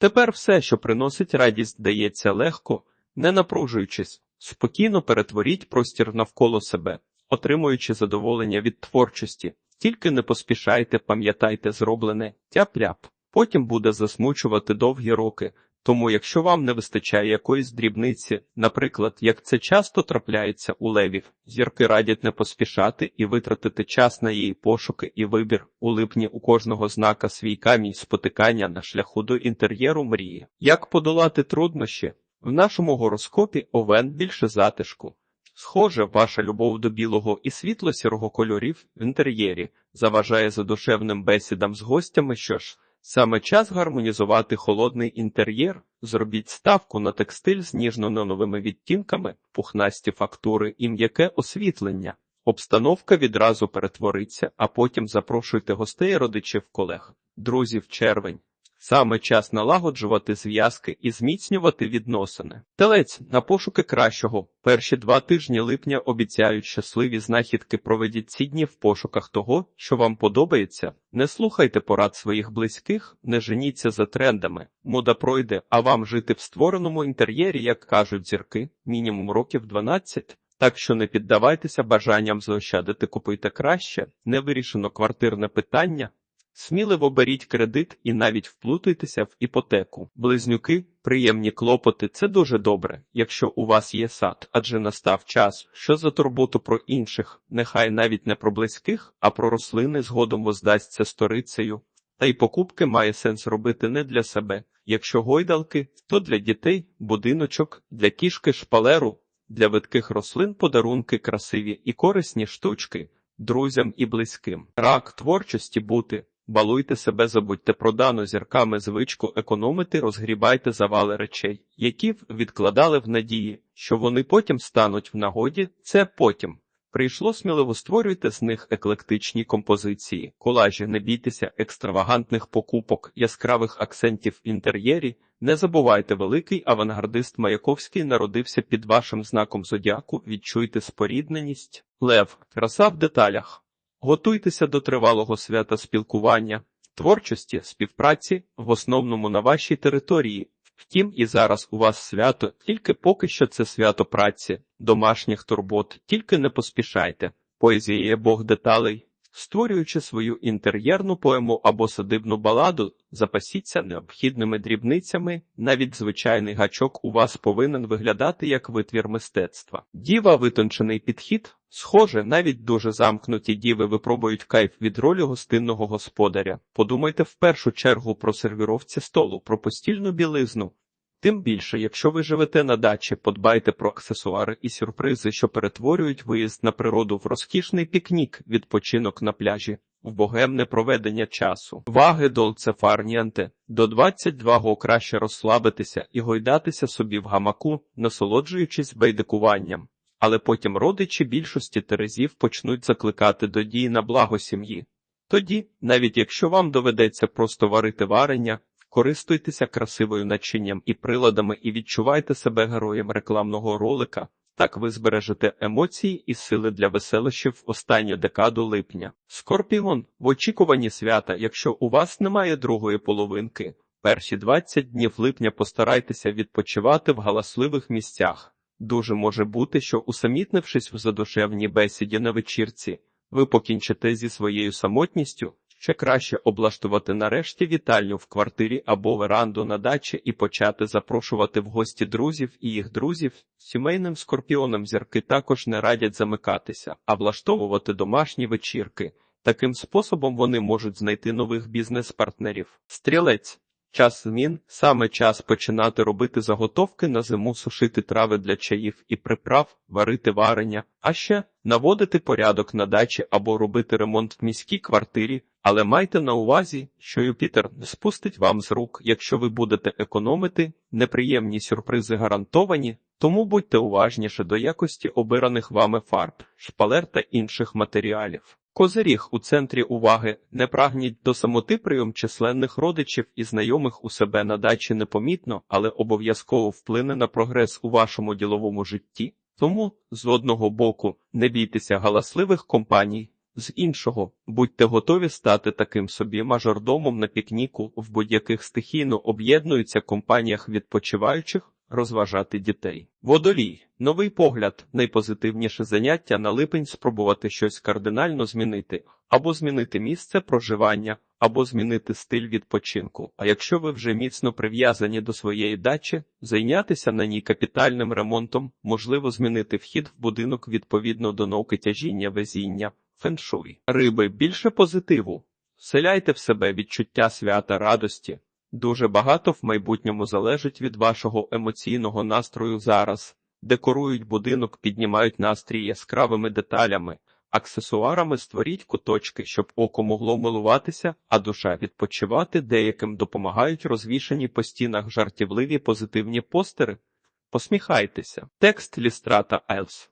Тепер все, що приносить радість, дається легко, не напружуючись, спокійно перетворіть простір навколо себе, отримуючи задоволення від творчості. Тільки не поспішайте, пам'ятайте зроблене тяп-ляп. Потім буде засмучувати довгі роки. Тому, якщо вам не вистачає якоїсь дрібниці, наприклад, як це часто трапляється у левів, зірки радять не поспішати і витратити час на її пошуки і вибір у липні у кожного знака свій камінь спотикання на шляху до інтер'єру мрії. Як подолати труднощі? В нашому гороскопі овен більше затишку. Схоже, ваша любов до білого і світло-сірого кольорів в інтер'єрі заважає задушевним бесідам з гостями, що ж, саме час гармонізувати холодний інтер'єр, зробіть ставку на текстиль з ніжно-неновими відтінками, пухнасті фактури і м'яке освітлення. Обстановка відразу перетвориться, а потім запрошуйте гостей, родичів, колег, друзів червень. Саме час налагоджувати зв'язки і зміцнювати відносини. Телець на пошуки кращого. Перші два тижні липня обіцяють щасливі знахідки. Проведіть ці дні в пошуках того, що вам подобається. Не слухайте порад своїх близьких, не женіться за трендами. Мода пройде, а вам жити в створеному інтер'єрі, як кажуть зірки, мінімум років 12. Так що не піддавайтеся бажанням заощадити, купуйте краще, невирішено квартирне питання. Сміливо беріть кредит і навіть вплутуйтеся в іпотеку. Близнюки, приємні клопоти це дуже добре, якщо у вас є сад, адже настав час, що за турботу про інших, нехай навіть не про близьких, а про рослини згодом воздасться сторицею. Та й покупки має сенс робити не для себе. Якщо гойдалки, то для дітей, будиночок, для кішки шпалеру, для видких рослин подарунки красиві і корисні штучки, друзям і близьким. Рак творчості бути. Балуйте себе, забудьте про дану зірками звичку економити, розгрібайте завали речей, які відкладали в надії, що вони потім стануть в нагоді, це потім. Прийшло сміливо створюйте з них еклектичні композиції, колажі, не бійтеся екстравагантних покупок, яскравих акцентів в інтер'єрі. Не забувайте, великий авангардист Маяковський народився під вашим знаком зодіаку. Відчуйте спорідненість. Лев, краса в деталях. Готуйтеся до тривалого свята спілкування, творчості, співпраці в основному на вашій території. Втім, і зараз у вас свято, тільки поки що це свято праці, домашніх турбот, тільки не поспішайте. Поезія є Бог деталей. Створюючи свою інтер'єрну поему або садибну баладу, запасіться необхідними дрібницями, навіть звичайний гачок у вас повинен виглядати як витвір мистецтва. Діва витончений підхід. Схоже, навіть дуже замкнуті діви випробують кайф від ролі гостинного господаря. Подумайте в першу чергу про сервіровці столу, про постільну білизну. Тим більше, якщо ви живете на дачі, подбайте про аксесуари і сюрпризи, що перетворюють виїзд на природу в розкішний пікнік, відпочинок на пляжі, в богемне проведення часу. Ваги долце фарніанте. До 22 го краще розслабитися і гойдатися собі в гамаку, насолоджуючись байдикуванням. Але потім родичі більшості терезів почнуть закликати до дії на благо сім'ї. Тоді, навіть якщо вам доведеться просто варити варення, користуйтеся красивою начинням і приладами і відчувайте себе героєм рекламного ролика. Так ви збережете емоції і сили для веселищів в останню декаду липня. Скорпіон в очікуванні свята, якщо у вас немає другої половинки. Перші 20 днів липня постарайтеся відпочивати в галасливих місцях. Дуже може бути, що усамітнившись в задушевній бесіді на вечірці, ви покінчите зі своєю самотністю, ще краще облаштувати нарешті вітальню в квартирі або веранду на дачі і почати запрошувати в гості друзів і їх друзів. Сімейним скорпіонам зірки також не радять замикатися, а влаштовувати домашні вечірки. Таким способом вони можуть знайти нових бізнес-партнерів. Стрілець. Час змін саме час починати робити заготовки на зиму, сушити трави для чаїв і приправ, варити варення, а ще наводити порядок на дачі або робити ремонт в міській квартирі. Але майте на увазі, що Юпітер не спустить вам з рук, якщо ви будете економити, неприємні сюрпризи гарантовані, тому будьте уважніше до якості обираних вами фарб, шпалер та інших матеріалів. Козиріг у центрі уваги не прагніть до самоти прийом численних родичів і знайомих у себе на дачі непомітно, але обов'язково вплине на прогрес у вашому діловому житті. Тому, з одного боку, не бійтеся галасливих компаній, З іншого, будьте готові стати таким собі мажордомом на пікніку в будь-яких стихійно об'єднуються компаніях відпочиваючих розважати дітей. Водолій. Новий погляд, найпозитивніше заняття на липень спробувати щось кардинально змінити, або змінити місце проживання, або змінити стиль відпочинку. А якщо ви вже міцно прив'язані до своєї дачі, зайнятися на ній капітальним ремонтом, можливо змінити вхід в будинок відповідно до науки тяжіння везіння, феншуй. Риби більше позитиву. Вселяйте в себе відчуття свята радості. Дуже багато в майбутньому залежить від вашого емоційного настрою зараз. Декорують будинок, піднімають настрій яскравими деталями, аксесуарами створіть куточки, щоб око могло милуватися, а душа відпочивати деяким допомагають розвішані по стінах жартівливі позитивні постери. Посміхайтеся. Текст Лістрата Елс.